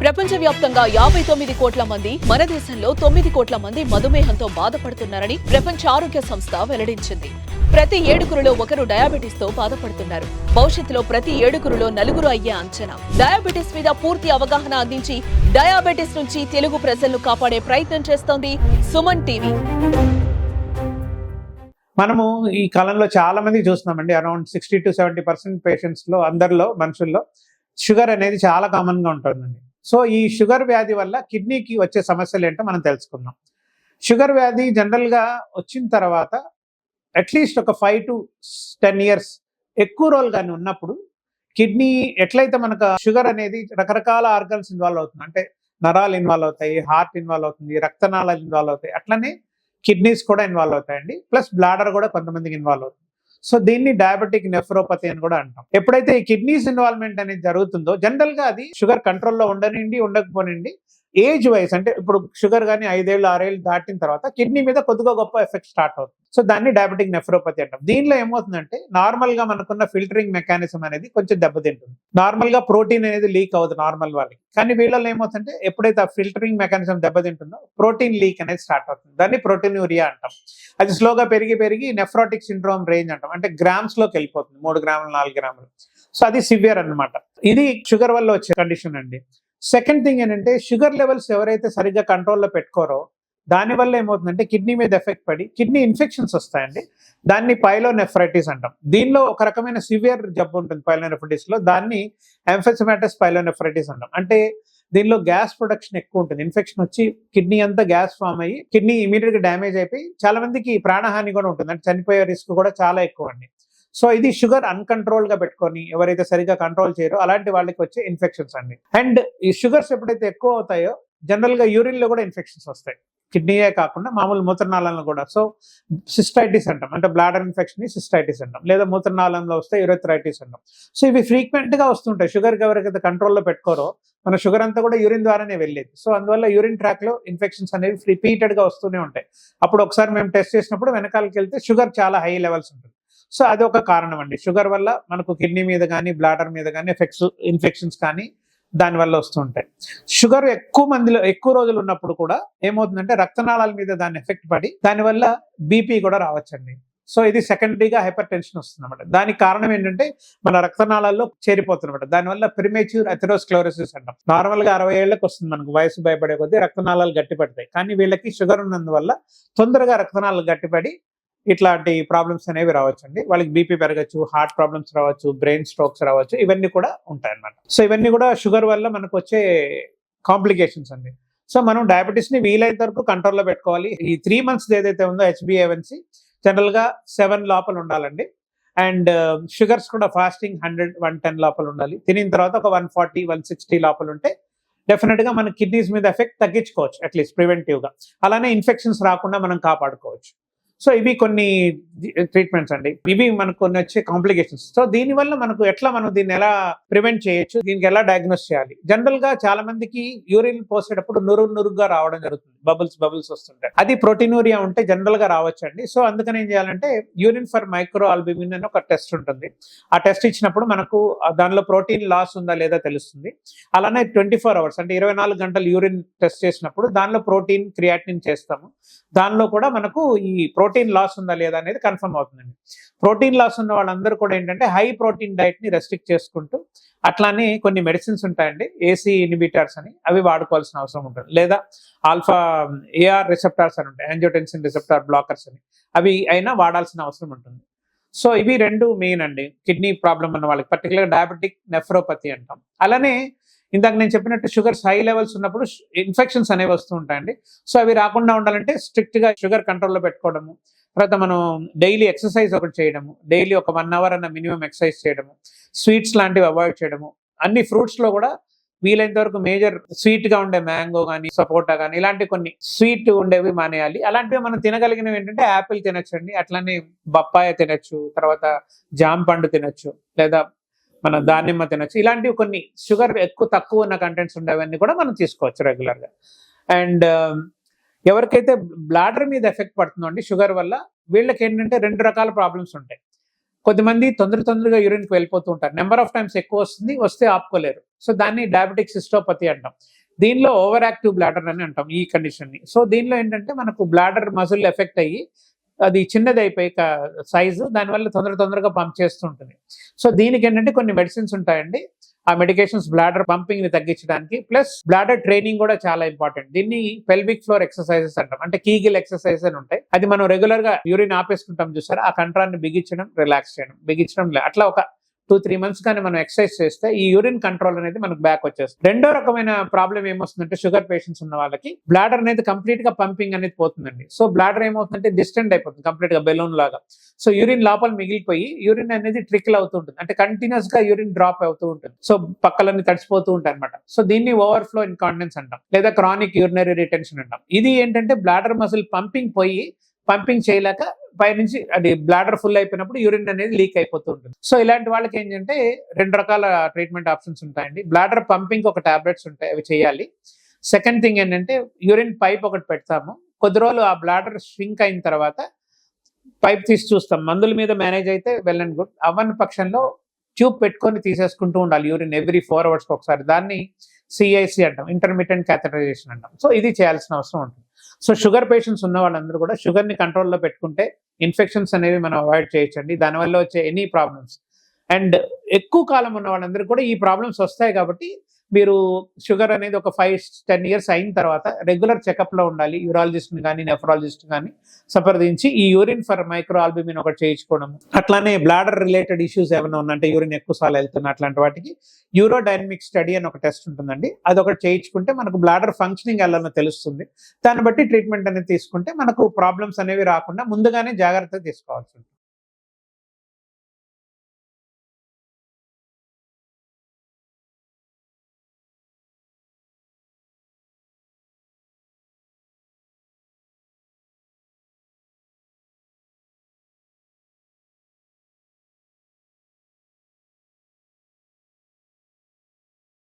ప్రపంచవ్యాప్తంగా యాభై తొమ్మిది కోట్ల మంది మన దేశంలో తొమ్మిది కోట్ల మంది మధుమేహంతో బాధపడుతున్నారని ప్రపంచ ఆరోగ్య సంస్థ వెల్లడించింది. ప్రతి ఏడుగురులో ఒకరు డయాబెటీస్తో బాధపడుతున్నారు. భవిష్యత్తులో ప్రతి ఏడుగురులో నలుగురు అయ్యే అంచనా. డయాబెటీస్ మీద పూర్తి అవగాహన అందించి డయాబెటీస్ నుంచి తెలుగు ప్రజలను కాపాడే ప్రయత్నం చేస్తోంది సుమన్ టీవీ. మనము ఈ కాలంలో చాలా మంది చూస్తున్నామండి. Around sixty to seventy percent పేషెంట్స్లో అందరిలో మనుషుల్లో షుగర్ అనేది చాలా కామన్గా ఉంటుందండి. సో ఈ షుగర్ వ్యాధి వల్ల కిడ్నీకి వచ్చే సమస్యలు ఏంటో మనం తెలుసుకుందాం. షుగర్ వ్యాధి జనరల్గా వచ్చిన తర్వాత అట్లీస్ట్ ఒక ఫైవ్ టు టెన్ ఇయర్స్ ఎక్కువ రోజులు కానీ ఉన్నప్పుడు కిడ్నీ ఎట్లయితే మనకు షుగర్ అనేది రకరకాల ఆర్గన్స్ ఇన్వాల్వ్ అవుతుంది. అంటే నరాలు ఇన్వాల్వ్ అవుతాయి హార్ట్ ఇన్వాల్వ్ అవుతుంది రక్తనాళాలు ఇన్వాల్వ్ అవుతాయి. అట్లనే కిడ్నీస్ కూడా ఇన్వాల్వ్ అవుతాయండి. ప్లస్ బ్లాడర్ కూడా కొంతమందికి ఇన్వాల్వ్ అవుతుంది. సో దీన్ని డయాబెటిక్ నెఫ్రోపతి అని కూడా అంటాం. ఎప్పుడైతే ఈ కిడ్నీస్ ఇన్వాల్వ్మెంట్ అనేది జరుగుతుందో జనరల్గా అది షుగర్ కంట్రోల్లో ఉండనిండి ఉండకపోనండి ఏజ్ వైస్ అంటే ఇప్పుడు షుగర్ కానీ ఐదేళ్ళు ఆరేళ్ళు దాటిన తర్వాత కిడ్నీ మీద కొద్దిగా గొప్ప ఎఫెక్ట్ స్టార్ట్ అవుతుంది. సో దాన్ని డయాబెటిక్ నెఫ్రోపతి అంటాం. దీనిలో ఏమవుతుందంటే నార్మల్గా మనకున్న ఫిల్టరింగ్ మెకానిజం అనేది కొంచెం దెబ్బతింటుంది. నార్మల్గా ప్రోటీన్ అనేది లీక్ అవుతుంది నార్మల్ వాళ్ళకి. కానీ వీళ్ళలో ఏమవుతుందంటే ఎప్పుడైతే ఆ ఫిల్టరింగ్ మెకానిజం దెబ్బతింటుందో ప్రోటీన్ లీక్ అనేది స్టార్ట్ అవుతుంది. దాన్ని ప్రోటీన్ యూరియా అంటాం. అది స్లోగా పెరిగి పెరిగి నెఫ్రోటిక్ సిండ్రోమ్ రేంజ్ అంటాం. అంటే గ్రామ్స్లోకి వెళ్ళిపోతుంది. మూడు గ్రాములు నాలుగు గ్రాములు. సో అది సివియర్ అన్నమాట. ఇది షుగర్ వల్ల వచ్చే కండిషన్ అండి. సెకండ్ థింగ్ ఏంటంటే షుగర్ లెవెల్స్ ఎవరైతే సరిగ్గా కంట్రోల్లో పెట్టుకోరో దానివల్ల ఏమవుతుందంటే కిడ్నీ మీద ఎఫెక్ట్ పడి కిడ్నీ ఇన్ఫెక్షన్స్ వస్తాయండి. దాన్ని పైలోనెఫ్రైటిస్ అంటాం. దీనిలో ఒక రకమైన సివియర్ జబ్బు ఉంటుంది పైలోనెఫ్రైటిస్లో. దాన్ని ఎంఫెసమాటస్ పైలోనెఫ్రైటిస్ అంటాం. అంటే దీనిలో గ్యాస్ ప్రొడక్షన్ ఎక్కువ ఉంటుంది. ఇన్ఫెక్షన్ వచ్చి కిడ్నీ అంతా గ్యాస్ ఫామ్ అయ్యి కిడ్నీ ఇమీడియట్గా డ్యామేజ్ అయిపోయి చాలా మందికి ప్రాణహాని కూడా ఉంటుంది. అంటే చనిపోయే రిస్క్ కూడా చాలా ఎక్కువ అండి. సో ఇది షుగర్ అన్కంట్రోల్గా పెట్టుకొని ఎవరైతే సరిగా కంట్రోల్ చేయరో అలాంటి వాళ్ళకి వచ్చే ఇన్ఫెక్షన్స్ అండి. అండ్ ఈ షుగర్స్ ఎప్పుడైతే ఎక్కువ అవుతాయో జనరల్గా యూరిన్లో కూడా ఇన్ఫెక్షన్స్ వస్తాయి. కిడ్నీయే కాకుండా మామూలు మూత్రనాళంలో కూడా. సో సిస్టైటిస్ అంటాం. అంటే బ్లాడర్ ఇన్ఫెక్షన్ని సిస్టైటిస్ అంటాం. లేదా మూత్రనాళంలో వస్తే యూరెథ్రైటిస్ అంటాం. సో ఇవి ఫ్రీక్వెంట్గా వస్తుంటాయి. షుగర్ ఎవరికైతే కంట్రోల్లో పెట్టుకోరో మన షుగర్ అంతా కూడా యూరిన్ ద్వారానే వెళ్ళేది. సో అందువల్ల యూరిన్ ట్రాక్లో ఇన్ఫెక్షన్స్ అనేవి రిపీటెడ్గా వస్తూనే ఉంటాయి. అప్పుడు ఒకసారి మేము టెస్ట్ చేసినప్పుడు వెనకాలకి వెళ్తే షుగర్ చాలా హై లెవెల్స్ ఉంటుంది. సో అది ఒక కారణం అండి. షుగర్ వల్ల మనకు కిడ్నీ మీద కానీ బ్లాడర్ మీద కానీ ఎఫెక్ట్స్ ఇన్ఫెక్షన్స్ కానీ దానివల్ల వస్తుంటాయి షుగర్ ఎక్కువ మందిలో ఎక్కువ రోజులు ఉన్నప్పుడు కూడా ఏమవుతుందంటే రక్తనాళాల మీద దాని ఎఫెక్ట్ పడి దానివల్ల బీపీ కూడా రావచ్చండి. సో ఇది సెకండరీగా హైపర్ టెన్షన్ వస్తుంది అనమాట దానికి కారణం ఏంటంటే మన రక్తనాళాల్లో చేరిపోతున్నమాట దానివల్ల ప్రిమేచ్యూర్ అథెరోస్క్లోరోసిస్ అంటాం. నార్మల్గా అరవై ఏళ్ళకి వస్తుంది మనకు వయసు భయపడే కొద్దీ రక్తనాళాలు గట్టిపడతాయి. కానీ వీళ్ళకి షుగర్ ఉన్నందువల్ల తొందరగా రక్తనాళాలు గట్టిపడి ఇట్లాంటి ప్రాబ్లమ్స్ అనేవి రావచ్చండి. వాళ్ళకి బీపీ పెరగచ్చు హార్ట్ ప్రాబ్లమ్స్ రావచ్చు బ్రెయిన్ స్ట్రోక్స్ రావచ్చు ఇవన్నీ కూడా ఉంటాయి అన్నమాట సో ఇవన్నీ కూడా షుగర్ వల్ల మనకు వచ్చే కాంప్లికేషన్స్ అండి. సో మనం డయాబెటీస్ని వీలైనంత వరకు కంట్రోల్లో పెట్టుకోవాలి. ఈ త్రీ మంత్స్ ఏదైతే ఉందో హెచ్బిఏవన్సీ జనరల్గా సెవెన్ లోపల ఉండాలండి. అండ్ షుగర్స్ uh, కూడా ఫాస్టింగ్ హండ్రెడ్ వన్ టెన్ లోపల ఉండాలి. తినిన తర్వాత ఒక వన్ ఫార్టీ వన్ సిక్స్టీ లోపల ఉంటే డెఫినెట్గా మన కిడ్నీస్ మీద ఎఫెక్ట్ తగ్గించుకోవచ్చు అట్లీస్ట్ ప్రివెంటివ్గా. అలానే ఇన్ఫెక్షన్స్ రాకుండా మనం కాపాడుకోవచ్చు. సో ఇవి కొన్ని ట్రీట్మెంట్స్ eh, అండి. ఇవి మనకు కొన్ని వచ్చే కాంప్లికేషన్స్ సో దీనివల్ల మనకు ఎట్లా మనం దీన్ని ఎలా ప్రివెంట్ చేయొచ్చు? దీనికి ఎలా డయాగ్నోస్ చేయాలి? జనరల్గా చాలా మందికి యూరిన్ పోసేటప్పుడు నురుగు నురుగ్గా రావడం జరుగుతుంది. బబుల్స్ బబుల్స్ వస్తుంటాయి. అది ప్రోటీనూరియా ఉంటే జనరల్గా రావచ్చండి. సో అందుకని ఏం చేయాలంటే యూరిన్ ఫర్ మైక్రో ఆల్బిమిన్ అని ఒక టెస్ట్ ఉంటుంది. ఆ టెస్ట్ ఇచ్చినప్పుడు మనకు దానిలో ప్రోటీన్ లాస్ ఉందా లేదా తెలుస్తుంది. అలానే ట్వంటీ ఫోర్ అవర్స్ అంటే ఇరవై నాలుగు గంటలు యూరిన్ టెస్ట్ చేసినప్పుడు దానిలో ప్రోటీన్ క్రియాటిన్ చేస్తాము. దానిలో కూడా మనకు ఈ ప్రోటీన్ లాస్ ఉందా లేదా అనేది కన్ఫర్మ్ అవుతుందండి. ప్రోటీన్ లాస్ ఉన్న వాళ్ళందరూ కూడా ఏంటంటే హై ప్రోటీన్ డైట్ని రెస్ట్రిక్ట్ చేసుకుంటూ అట్లానే కొన్ని మెడిసిన్స్ ఉంటాయండి ఏసీ ఇన్హిబిటర్స్ అని అవి వాడుకోవాల్సిన అవసరం ఉంటుంది. లేదా ఆల్ఫా ఏఆర్ రిసెప్టార్స్ అని ఉంటాయి యాంజోటెన్సిన్ రిసెప్టార్ బ్లాకర్స్ అని అవి అయినా వాడాల్సిన అవసరం ఉంటుంది. సో ఇవి రెండు మెయిన్ అండి. కిడ్నీ ప్రాబ్లం ఉన్న వాళ్ళకి పర్టికులర్గా డయాబెటిక్ నెఫ్రోపతి అంటాం. అలానే ఇందాక నేను చెప్పినట్టు షుగర్స్ హై లెవెల్స్ ఉన్నప్పుడు ఇన్ఫెక్షన్స్ అనేవి వస్తూ ఉంటాయండి. సో అవి రాకుండా ఉండాలంటే స్ట్రిక్ట్గా షుగర్ కంట్రోల్లో పెట్టుకోవడము తర్వాత మనం డైలీ ఎక్సర్సైజ్ ఒకటి చేయడము డైలీ ఒక వన్ అవర్ అన్న మినిమం ఎక్సర్సైజ్ చేయడము స్వీట్స్ లాంటివి అవాయిడ్ చేయడము అన్ని ఫ్రూట్స్లో కూడా వీలైనంత వరకు మేజర్ స్వీట్గా ఉండే మ్యాంగో కానీ సపోటా కానీ ఇలాంటి కొన్ని స్వీట్ ఉండేవి మానేయాలి. అలాంటివి మనం తినగలిగినవి ఏంటంటే యాపిల్ తినొచ్చండి అట్లనే బప్పాయ తినొచ్చు తర్వాత జామ పండు తినొచ్చు లేదా మన దానిమ్మ తినొచ్చు. ఇలాంటివి కొన్ని షుగర్ ఎక్కువ తక్కువ ఉన్న కంటెంట్స్ ఉండేవన్నీ కూడా మనం తీసుకోవచ్చు రెగ్యులర్గా. అండ్ ఎవరికైతే బ్లాడర్ మీద ఎఫెక్ట్ పడుతుందో అండి షుగర్ వల్ల వీళ్ళకి ఏంటంటే రెండు రకాల ప్రాబ్లమ్స్ ఉంటాయి. కొద్దిమంది తొందర తొందరగా యూరిన్కి వెళ్ళిపోతూ ఉంటారు. నెంబర్ ఆఫ్ టైమ్స్ ఎక్కువ వస్తుంది వస్తే ఆపుకోలేరు. సో దాన్ని డయాబెటిక్ సిస్టోపతి అంటాం. దీనిలో ఓవర్ యాక్టివ్ బ్లాడర్ అని అంటాం ఈ కండిషన్ని సో దీనిలో ఏంటంటే మనకు బ్లాడర్ మజిల్ ఎఫెక్ట్ అయ్యి అది చిన్నది అయిపోయి సైజు దానివల్ల తొందర తొందరగా పంప్ చేస్తుంటుంది సో దీనికి ఏంటంటే కొన్ని మెడిసిన్స్ ఉంటాయండి. ఆ మెడికేషన్స్ బ్లాడర్ పంపింగ్ని తగ్గించడానికి ప్లస్ బ్లాడర్ ట్రైనింగ్ కూడా చాలా ఇంపార్టెంట్ దీన్ని పెల్విక్ ఫ్లోర్ ఎక్సర్సైజెస్ అంటాం. అంటే కీగిల్ ఎక్సర్సైజ్ అని ఉంటాయి. అది మనం రెగ్యులర్గా యూరిన్ ఆపేసుకుంటాం చూసారా? ఆ కంట్రాన్ని బిగించడం రిలాక్స్ చేయడం. బిగించడం లే- అట్లా ఒక టూ త్రీ మంత్స్ కానీ మనం ఎక్సర్సైజ్ చేస్తే ఈ యూరిన్ కంట్రోల్ అనేది మనకు బ్యాక్ వచ్చేస్తుంది. రెండో రకమైన ప్రాబ్లం ఏమొస్తుందంటే షుగర్ పేషెంట్స్ ఉన్న వాళ్ళకి బ్లాడర్ అనేది కంప్లీట్గా పంపింగ్ అనేది పోతుందండి. సో బ్లాడర్ ఏమవుతుందంటే డిస్టెంట్ అయిపోతుంది కంప్లీట్గా బెలూన్ లాగా. సో యూరిన్ లోపల మిగిలిపోయి యూరిన్ అనేది ట్రికిల్ అవుతూ ఉంటుంది. అంటే కంటిన్యూస్గా యూరిన్ డ్రాప్ అవుతూ ఉంటుంది. సో పక్కలన్నీ తడిసిపోతూ ఉంటాయి అనమాట సో దీన్ని ఓవర్ఫ్లో ఇన్కాండెన్స్ అంటాం. లేదా క్రానిక్ యూరినరీ రిటెన్షన్ అంటాం. ఇది ఏంటంటే బ్లాడర్ మసిల్ పంపింగ్ పోయి పంపింగ్ చేయలేక పైనుంచి అది బ్లాడర్ ఫుల్ అయిపోయినప్పుడు యూరిన్ అనేది లీక్ అయిపోతూ ఉంటుంది. సో ఇలాంటి వాళ్ళకి ఏంటంటే రెండు రకాల ట్రీట్మెంట్ ఆప్షన్స్ ఉంటాయండి. బ్లాడర్ పంపింగ్ ఒక టాబ్లెట్స్ ఉంటాయి అవి చేయాలి. సెకండ్ థింగ్ ఏంటంటే యూరిన్ పైప్ ఒకటి పెడతాము. కొద్ది రోజులు ఆ బ్లాడర్ స్వింక్ అయిన తర్వాత పైప్ తీసి చూస్తాం. మందుల మీద మేనేజ్ అయితే వెల్ అండ్ గుడ్. అవన్న పక్షంలో ట్యూబ్ పెట్టుకొని తీసేసుకుంటూ ఉండాలి యూరిన్ ఎవ్రీ ఫోర్ అవర్స్కి ఒకసారి. దాన్ని సిఐసి అంటాం ఇంటర్మీడియట్ క్యాథటరైజేషన్ అంటాం. సో ఇది చేయాల్సిన అవసరం ఉంటుంది. సో షుగర్ పేషెంట్స్ ఉన్న వాళ్ళందరూ కూడా షుగర్ని కంట్రోల్లో పెట్టుకుంటే ఇన్ఫెక్షన్స్ అనేవి మనం అవాయిడ్ చేయొచ్చండి. దానివల్ల వచ్చే ఎనీ ప్రాబ్లమ్స్. అండ్ ఎక్కువ కాలం ఉన్న వాళ్ళందరూ కూడా ఈ ప్రాబ్లమ్స్ వస్తాయి కాబట్టి మీరు షుగర్ అనేది ఒక ఫైవ్ టెన్ ఇయర్స్ అయిన తర్వాత రెగ్యులర్ చెకప్లో ఉండాలి. యూరాలజిస్ట్ని కానీ నెఫ్రాలజిస్ట్ కానీ సంప్రదించి ఈ యూరిన్ ఫర్ మైక్రో ఆల్బుమిన్ ఒకటి చేయించుకోవడం అట్లానే బ్లాడర్ రిలేటెడ్ ఇష్యూస్ ఏమైనా ఉన్నాయంటే యూరిన్ ఎక్కువ సార్లు అట్లాంటి వాటికి యూరోడైనమిక్ స్టడీ అని ఒక టెస్ట్ ఉంటుందండి. అది ఒకటి చేయించుకుంటే మనకు బ్లాడర్ ఫంక్షనింగ్ ఎలానో తెలుస్తుంది. దాన్ని బట్టి ట్రీట్మెంట్ అనేది తీసుకుంటే మనకు ప్రాబ్లమ్స్ అనేవి రాకుండా ముందుగానే జాగ్రత్త తీసుకోవాల్సి ఉంటుంది.